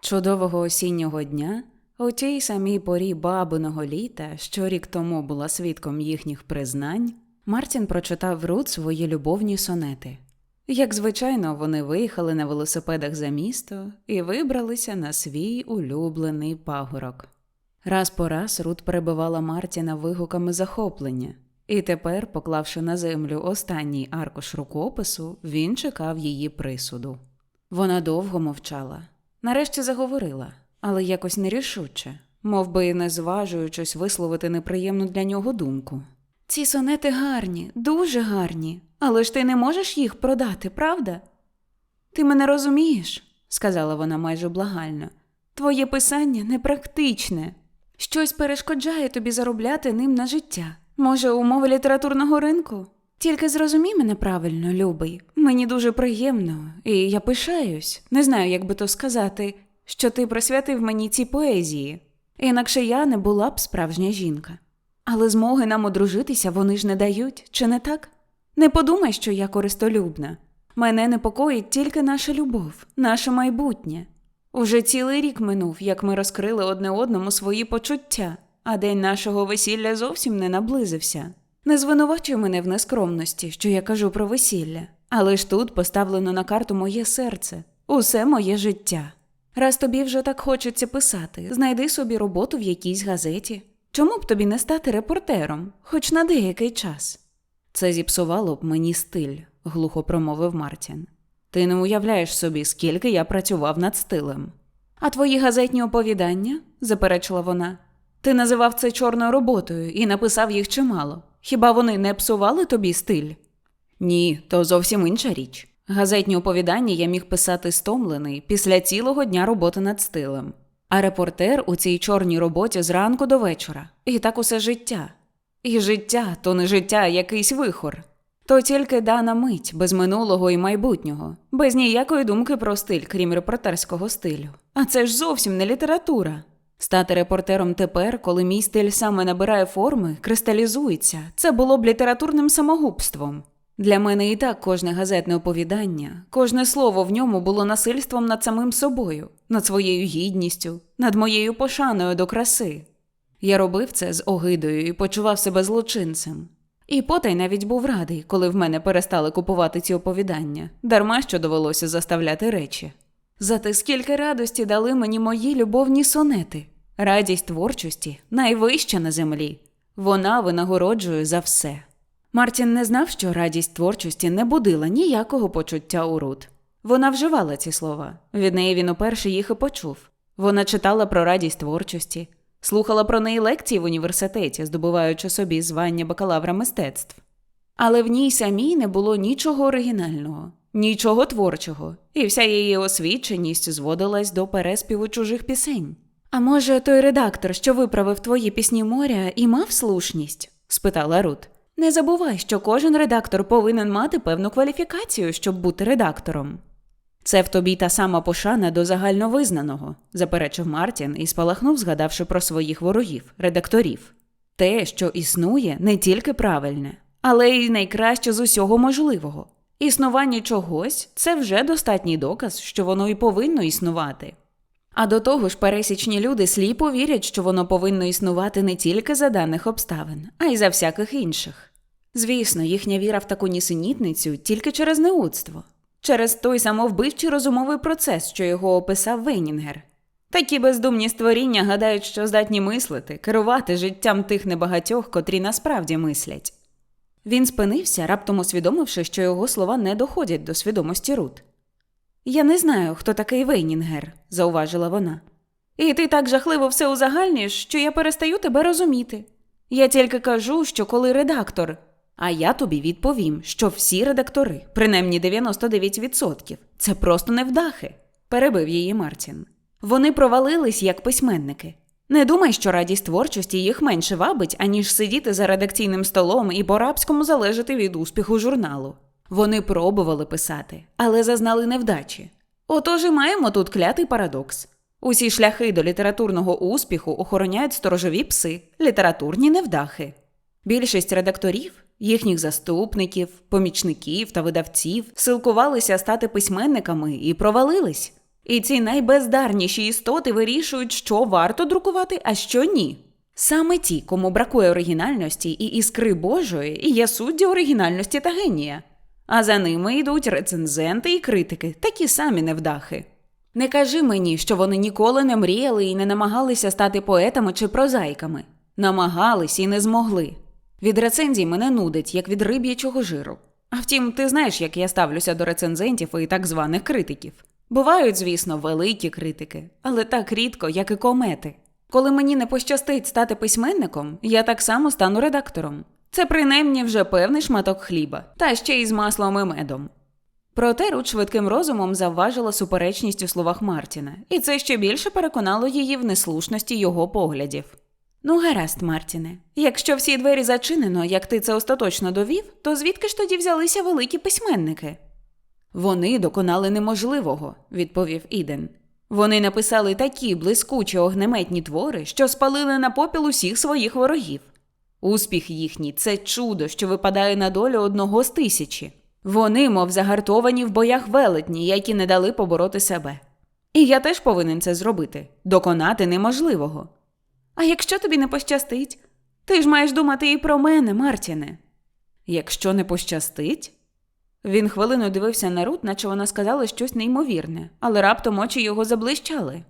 Чудового осіннього дня, у тій самій порі бабиного літа, що рік тому була свідком їхніх признань, Мартін прочитав Рут свої любовні сонети. Як звичайно, вони виїхали на велосипедах за місто і вибралися на свій улюблений пагорок. Раз по раз Рут перебивала Мартіна вигуками захоплення, і тепер, поклавши на землю останній аркуш рукопису, він чекав її присуду. Вона довго мовчала. Нарешті заговорила, але якось нерішуче, мов би не зважуючись висловити неприємну для нього думку. Ці сонети гарні, дуже гарні, але ж ти не можеш їх продати, правда? Ти мене розумієш, сказала вона майже благально. Твоє писання непрактичне. Щось перешкоджає тобі заробляти ним на життя. Може, умови літературного ринку? Тільки зрозумій мене правильно, любий. Мені дуже приємно, і я пишаюсь, не знаю, як би то сказати, що ти присвятив мені ці поезії. Інакше я не була б справжня жінка. Але змоги нам одружитися вони ж не дають, чи не так? Не подумай, що я користолюбна. Мене непокоїть тільки наша любов, наше майбутнє. Уже цілий рік минув, як ми розкрили одне одному свої почуття, а день нашого весілля зовсім не наблизився. Не звинувачуй мене в нескромності, що я кажу про весілля, але ж тут поставлено на карту моє серце, усе моє життя. Раз тобі вже так хочеться писати, знайди собі роботу в якійсь газеті. Чому б тобі не стати репортером, хоч на деякий час? Це зіпсувало б мені стиль, глухо промовив Мартін. Ти не уявляєш собі, скільки я працював над стилем. А твої газетні оповідання? заперечила вона. Ти називав це чорною роботою і написав їх чимало. Хіба вони не псували тобі стиль? Ні, то зовсім інша річ. Газетні оповідання я міг писати стомлений після цілого дня роботи над стилем. А репортер у цій чорній роботі зранку до вечора. І так усе життя. І життя то не життя, а якийсь вихор. То тільки дана мить без минулого і майбутнього, без ніякої думки про стиль, крім репортерського стилю. А це ж зовсім не література. Стати репортером тепер, коли мій стиль саме набирає форми, кристалізується, це було б літературним самогубством. Для мене і так кожне газетне оповідання, кожне слово в ньому було насильством над самим собою, над своєю гідністю, над моєю пошаною до краси. Я робив це з огидою і почував себе злочинцем. І потай навіть був радий, коли в мене перестали купувати ці оповідання, дарма що довелося заставляти речі. Зате скільки радості дали мені мої любовні сонети. Радість творчості найвища на землі. Вона винагороджує за все. Мартін не знав, що радість творчості не будила ніякого почуття у Рут. Вона вживала ці слова. Від неї він уперше їх і почув. Вона читала про радість творчості, слухала про неї лекції в університеті, здобуваючи собі звання бакалавра мистецтв. Але в ній самій не було нічого оригінального, нічого творчого, і вся її освіченість зводилась до переспіву чужих пісень. А може, той редактор, що виправив твої пісні моря, і мав слушність? спитала Рут. Не забувай, що кожен редактор повинен мати певну кваліфікацію, щоб бути редактором. Це в тобі та сама пошана до загальновизнаного, заперечив Мартін і спалахнув, згадавши про своїх ворогів, редакторів. Те, що існує, не тільки правильне, але й найкраще з усього можливого. Існування чогось це вже достатній доказ, що воно і повинно існувати. А до того ж, пересічні люди сліпо вірять, що воно повинно існувати не тільки за даних обставин, а й за всяких інших. Звісно, їхня віра в таку нісенітницю тільки через неудство, через той самовбивчий розумовий процес, що його описав Вейнінгер. Такі бездумні створіння гадають, що здатні мислити, керувати життям тих небагатьох, котрі насправді мислять. Він спинився, раптом усвідомивши, що його слова не доходять до свідомості Рут. Я не знаю, хто такий Вейнінгер, зауважила вона. І ти так жахливо все узагальнюєш, що я перестаю тебе розуміти. Я тільки кажу, що коли редактор. А я тобі відповім, що всі редактори, принаймні 99%, це просто невдахи, перебив її Мартін. Вони провалились як письменники. Не думай, що радість творчості їх менше вабить, аніж сидіти за редакційним столом і по-рабському залежати від успіху журналу. Вони пробували писати, але зазнали невдачі. Отож і маємо тут клятий парадокс. Усі шляхи до літературного успіху охороняють сторожові пси, літературні невдахи. Більшість редакторів, їхніх заступників, помічників та видавців силкувалися стати письменниками і провалились. І ці найбездарніші істоти вирішують, що варто друкувати, а що ні. Саме ті, кому бракує оригінальності і іскри Божої, є судді оригінальності та генія. А за ними йдуть рецензенти і критики, такі самі невдахи. Не кажи мені, що вони ніколи не мріяли і не намагалися стати поетами чи прозаїками. Намагались і не змогли. Від рецензій мене нудить, як від риб'ячого жиру. А втім, ти знаєш, як я ставлюся до рецензентів і так званих критиків. Бувають, звісно, великі критики, але так рідко, як і комети. Коли мені не пощастить стати письменником, я так само стану редактором. Це принаймні вже певний шматок хліба, та ще й з маслом і медом. Проте Рут швидким розумом завважила суперечність у словах Мартіна, і це ще більше переконало її в неслушності його поглядів. Ну, гаразд, Мартіне, якщо всі двері зачинено, як ти це остаточно довів, то звідки ж тоді взялися великі письменники? Вони доконали неможливого, відповів Іден. Вони написали такі блискучі огнеметні твори, що спалили на попіл усіх своїх ворогів. Успіх їхній це чудо, що випадає на долю одного з тисячі. Вони, мов загартовані в боях велетні, які не дали побороти себе. І я теж повинен це зробити доконати неможливого. А якщо тобі не пощастить, ти ж маєш думати і про мене, Мартіне. Якщо не пощастить? Він хвилину дивився на Рут, наче вона сказала щось неймовірне, але раптом очі його заблищали.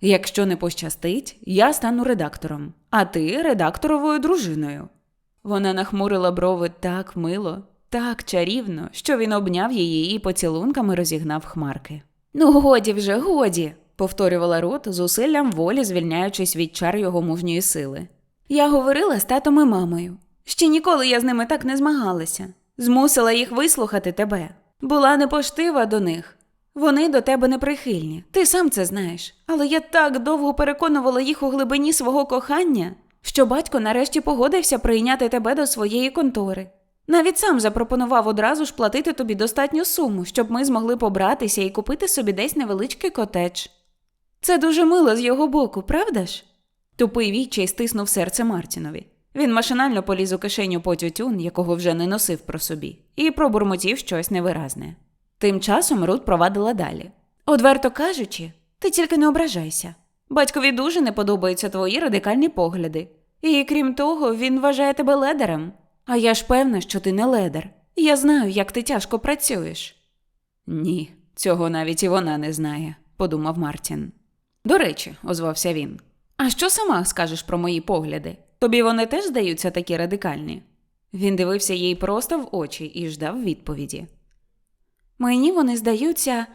Якщо не пощастить, я стану редактором, а ти редакторовою дружиною. Вона нахмурила брови так мило, так чарівно, що він обняв її і поцілунками розігнав хмарки. Ну, годі вже, годі, повторювала Рут, зусиллям волі звільняючись від чар його мужньої сили. Я говорила з татом і мамою. Ще ніколи я з ними так не змагалася. Змусила їх вислухати тебе. Була непоштива до них. Вони до тебе неприхильні. Ти сам це знаєш. Але я так довго переконувала їх у глибині свого кохання, що батько нарешті погодився прийняти тебе до своєї контори. Навіть сам запропонував одразу ж платити тобі достатню суму, щоб ми змогли побратися і купити собі десь невеличкий котедж. Це дуже мило з його боку, правда ж? Тупий відчай стиснув серце Мартінові. Він машинально поліз у кишеню по тютюн, якого вже не носив про собі, і пробурмотів щось невиразне. Тим часом Рут провадила далі. Одверто кажучи, ти тільки не ображайся. Батькові дуже не подобаються твої радикальні погляди. І крім того, він вважає тебе ледером. А я ж певна, що ти не ледер. Я знаю, як ти тяжко працюєш. Ні, цього навіть і вона не знає, подумав Мартін. До речі, озвався він. А що сама скажеш про мої погляди? Тобі вони теж здаються такі радикальні? Він дивився їй просто в очі і ждав відповіді. Мені вони здаються,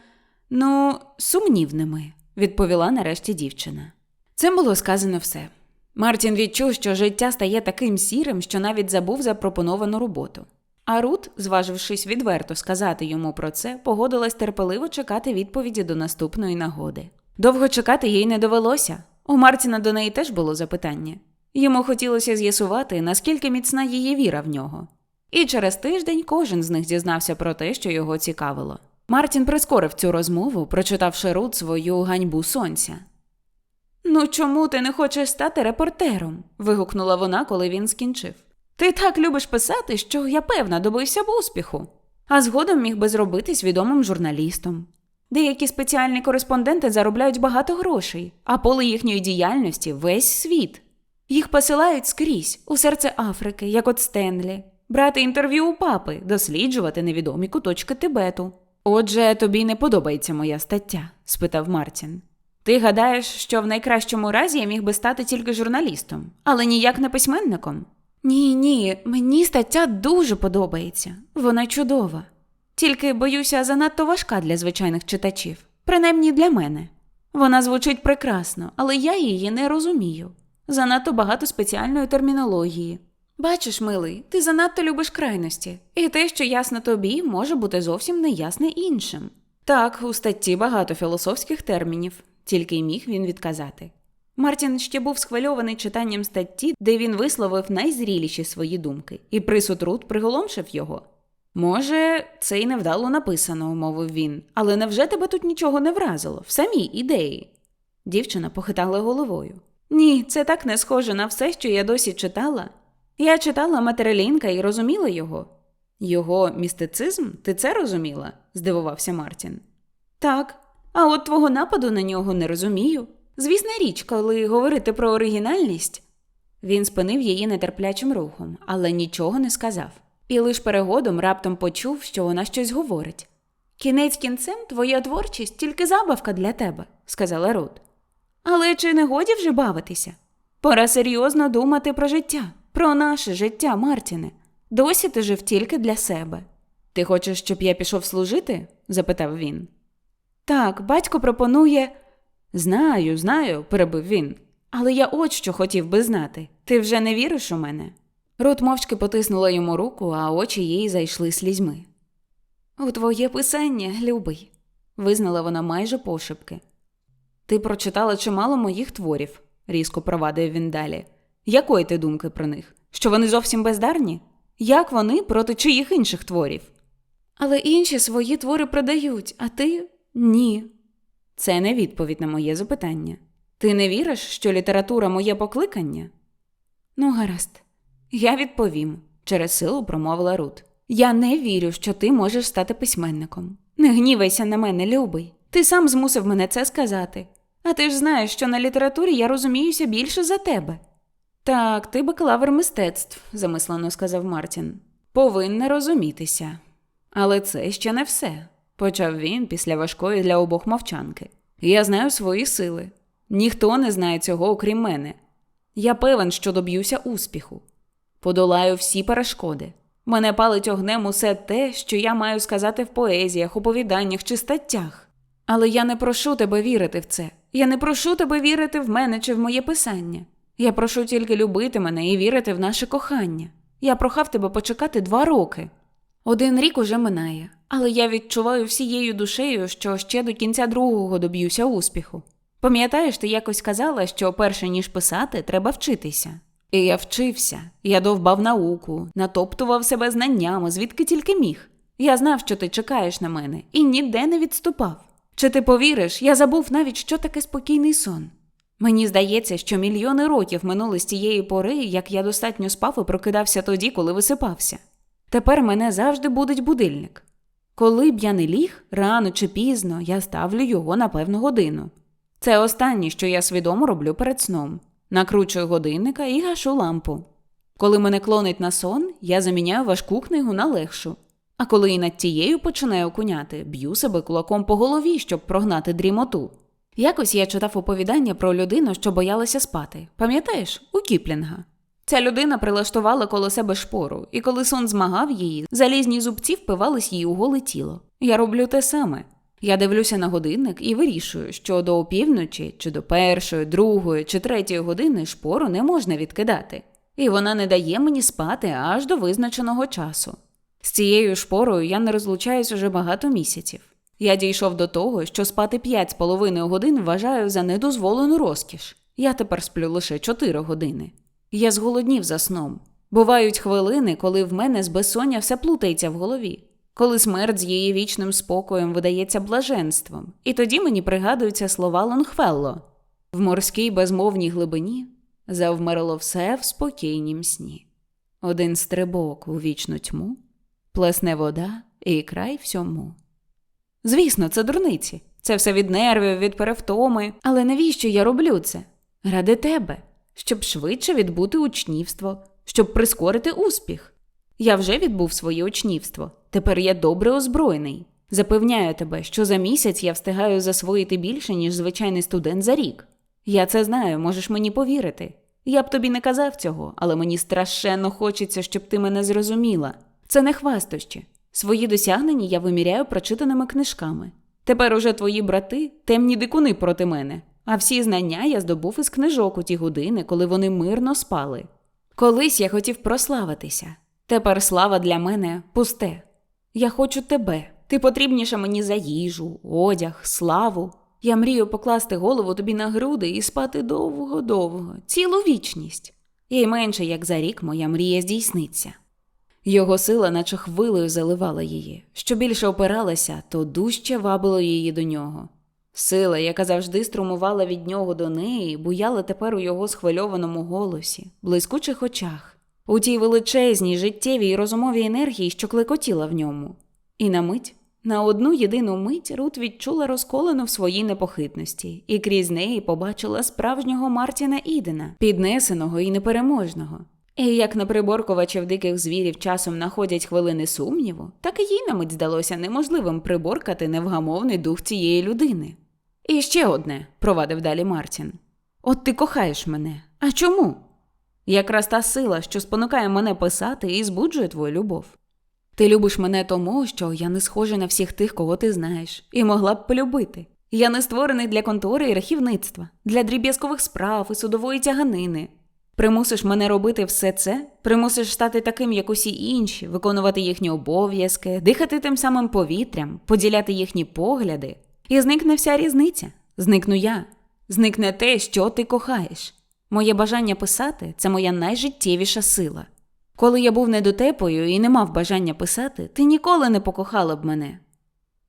ну, сумнівними, відповіла нарешті дівчина. Цим було сказано все. Мартін відчув, що життя стає таким сірим, що навіть забув запропоновану роботу. А Рут, зважившись відверто сказати йому про це, погодилась терпеливо чекати відповіді до наступної нагоди. Довго чекати їй не довелося. У Мартіна до неї теж було запитання. Йому хотілося з'ясувати, наскільки міцна її віра в нього. І через тиждень кожен з них дізнався про те, що його цікавило. Мартін прискорив цю розмову, прочитавши Рут свою ганьбу сонця. Ну, чому ти не хочеш стати репортером? вигукнула вона, коли він скінчив. Ти так любиш писати, що я певна добився б успіху, а згодом міг би зробитись відомим журналістом. Деякі спеціальні кореспонденти заробляють багато грошей, а поле їхньої діяльності весь світ. Їх посилають скрізь у серце Африки, як от Стенлі, брати інтерв'ю у папи, досліджувати невідомі куточки Тибету. Отже, тобі не подобається моя стаття? спитав Мартін. Ти гадаєш, що в найкращому разі я міг би стати тільки журналістом, але ніяк не письменником? Ні, ні, мені стаття дуже подобається. Вона чудова. Тільки, боюся, занадто важка для звичайних читачів, принаймні для мене. Вона звучить прекрасно, але я її не розумію. Занадто багато спеціальної термінології. Бачиш, милий, ти занадто любиш крайності, і те, що ясно тобі, може бути зовсім неясне іншим. Так, у статті багато філософських термінів. тільки й міг він відказати. Мартін ще був схвильований читанням статті, де він висловив найзріліші свої думки, і присуд Рут приголомшив його. Може, це й невдало написано, мовив він, але невже тебе тут нічого не вразило в самій ідеї? Дівчина похитала головою. Ні, це так не схоже на все, що я досі читала. Я читала Матерелінка і розуміла його. Його містицизм, ти це розуміла? здивувався Мартін. Так, а от твого нападу на нього не розумію. Звісна річ, коли говорити про оригінальність. Він спинив її нетерплячим рухом, але нічого не сказав. І лиш перегодом раптом почув, що вона щось говорить. Кінець кінцем твоя творчість тільки забавка для тебе, сказала Рут. Але чи не годі вже бавитися? Пора серйозно думати про життя, про наше життя, Мартіне. Досі ти жив тільки для себе. Ти хочеш, щоб я пішов служити? запитав він. Так, батько пропонує. Знаю, знаю, перебив він. Але я от що хотів би знати. Ти вже не віриш у мене? Рут мовчки потиснула йому руку, а очі їй зайшли слізьми. У твоє писання, любий, визнала вона майже пошепки. Ти прочитала чимало моїх творів, різко провадив він далі. Якої ти думки про них? Що вони зовсім бездарні? Як вони проти чиїх інших творів? Але інші свої твори продають, а ти ні. Це не відповідь на моє запитання. Ти не віриш, що література моє покликання? Ну, гаразд, я відповім, через силу промовила Рут. Я не вірю, що ти можеш стати письменником. Не гнівайся на мене, любий. Ти сам змусив мене це сказати. А ти ж знаєш, що на літературі я розуміюся більше за тебе. Так, ти бакалавр мистецтв, замислено сказав Мартін. Повинна розумітися. Але це ще не все, почав він після важкої для обох мовчанки. Я знаю свої сили. Ніхто не знає цього, окрім мене. Я певен, що доб'юся успіху. Подолаю всі перешкоди. Мене палить огнем усе те, що я маю сказати в поезіях, оповіданнях чи статтях. Але я не прошу тебе вірити в це. Я не прошу тебе вірити в мене чи в моє писання. Я прошу тільки любити мене і вірити в наше кохання. Я прохав тебе почекати два роки. Один рік уже минає, але я відчуваю всією душею, що ще до кінця другого доб'юся успіху. Пам'ятаєш, ти якось казала, що перше ніж писати, треба вчитися. І я вчився, я довбав науку, натоптував себе знаннями, звідки тільки міг. Я знав, що ти чекаєш на мене, і ніде не відступав. Чи ти повіриш, я забув навіть, що таке спокійний сон. Мені здається, що мільйони років минули з тієї пори, як я достатньо спав і прокидався тоді, коли висипався. Тепер мене завжди будить будильник. Коли б я не ліг, рано чи пізно я ставлю його на певну годину. Це останнє, що я свідомо роблю перед сном. Накручую годинника і гашу лампу. Коли мене клонить на сон, я заміняю важку книгу на легшу. А коли і над тією починаю куняти, б'ю себе кулаком по голові, щоб прогнати дрімоту. Якось я читав оповідання про людину, що боялася спати. Пам'ятаєш, у Кіплінга. Ця людина прилаштувала коло себе шпору, і коли сон змагав її, залізні зубці впивались їй у голе тіло. Я роблю те саме. Я дивлюся на годинник і вирішую, що до опівночі, чи до першої, другої чи третьої години шпору не можна відкидати, і вона не дає мені спати аж до визначеного часу. З цією шпорою я не розлучаюсь уже багато місяців. Я дійшов до того, що спати п'ять з половиною годин вважаю за недозволену розкіш. Я тепер сплю лише чотири години. Я зголоднів за сном. Бувають хвилини, коли в мене з безсоння все плутається в голові, коли смерть з її вічним спокоєм видається блаженством, і тоді мені пригадуються слова Лонгфелло в морській безмовній глибині завмерло все в спокійнім сні. Один стрибок у вічну тьму, плесне вода і край всьому. Звісно, це дурниці. Це все від нервів, від перевтоми. Але навіщо я роблю це? Ради тебе, щоб швидше відбути учнівство, щоб прискорити успіх. Я вже відбув своє учнівство. Тепер я добре озброєний. Запевняю тебе, що за місяць я встигаю засвоїти більше, ніж звичайний студент за рік. Я це знаю, можеш мені повірити. Я б тобі не казав цього, але мені страшенно хочеться, щоб ти мене зрозуміла. Це не хвастощі. Свої досягнення я виміряю прочитаними книжками. Тепер уже твої брати темні дикуни проти мене, а всі знання я здобув із книжок у ті години, коли вони мирно спали. Колись я хотів прославитися. Тепер слава для мене пусте. Я хочу тебе. Ти потрібніша мені за їжу, одяг, славу. Я мрію покласти голову тобі на груди і спати довго-довго, цілу вічність. І менше як за рік моя мрія здійсниться. Його сила, наче хвилею, заливала її. Що більше опиралася, то дужче вабило її до нього. Сила, яка завжди струмувала від нього до неї, буяла тепер у його схвильованому голосі, блискучих очах, у тій величезній життєвій і розумовій енергії, що клекотіла в ньому. І на мить, на одну єдину мить Рут відчула розколену в своїй непохитності, і крізь неї побачила справжнього Мартіна Ідена, піднесеного і непереможного. І як на приборкувачів диких звірів часом находять хвилини сумніву, так і їй на мить здалося неможливим приборкати невгамовний дух цієї людини. І ще одне, провадив далі Мартін. От ти кохаєш мене. А чому? Якраз та сила, що спонукає мене писати і збуджує твою любов. Ти любиш мене тому, що я не схожа на всіх тих, кого ти знаєш, і могла б полюбити. Я не створений для контори і рахівництва, для дріб'язкових справ і судової тяганини. Примусиш мене робити все це, примусиш стати таким, як усі інші, виконувати їхні обов'язки, дихати тим самим повітрям, поділяти їхні погляди. І зникне вся різниця. Зникну я. Зникне те, що ти кохаєш. Моє бажання писати це моя найжиттєвіша сила. Коли я був недотепою і не мав бажання писати, ти ніколи не покохала б мене.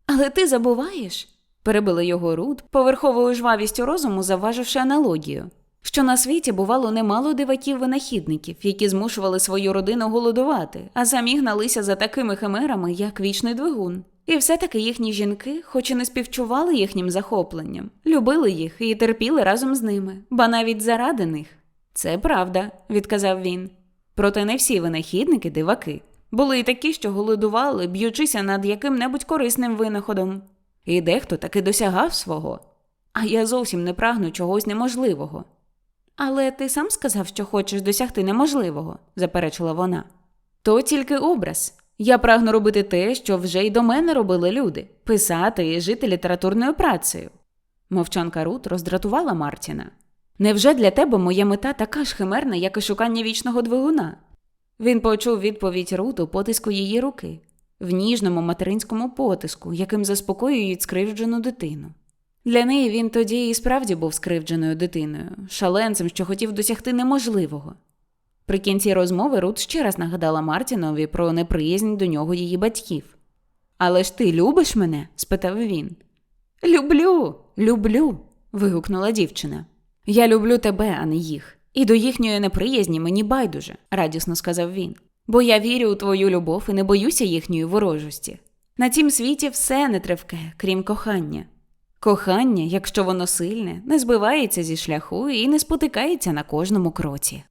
Але ти забуваєш, перебила його Рут, поверховою жвавістю розуму завваживши аналогію, що на світі бувало немало диваків-винахідників, які змушували свою родину голодувати, а самі гналися за такими химерами, як вічний двигун. І все-таки їхні жінки, хоч і не співчували їхнім захопленням, любили їх і терпіли разом з ними, ба навіть заради них. Це правда, відказав він. Проте не всі винахідники диваки. Були й такі, що голодували, б'ючися над яким-небудь корисним винаходом. І дехто таки досягав свого. А я зовсім не прагну чогось неможливого. Але ти сам сказав, що хочеш досягти неможливого, заперечила вона. То тільки образ. Я прагну робити те, що вже й до мене робили люди писати і жити літературною працею. Мовчанка Рут роздратувала Мартіна. Невже для тебе моя мета така ж химерна, як і шукання вічного двигуна? Він почув відповідь Рут у потиску її руки, в ніжному материнському потиску, яким заспокоюють скривджену дитину. Для неї він тоді і справді був скривдженою дитиною, шаленцем, що хотів досягти неможливого. При кінці розмови Рут ще раз нагадала Мартінові про неприязнь до нього її батьків. Але ж ти любиш мене? спитав він. Люблю, люблю. вигукнула дівчина. Я люблю тебе, а не їх. І до їхньої неприязні мені байдуже, радісно сказав він. Бо я вірю у твою любов і не боюся їхньої ворожості. На цім світі все нетривке, крім кохання. Кохання, якщо воно сильне, не збивається зі шляху і не спотикається на кожному кроці.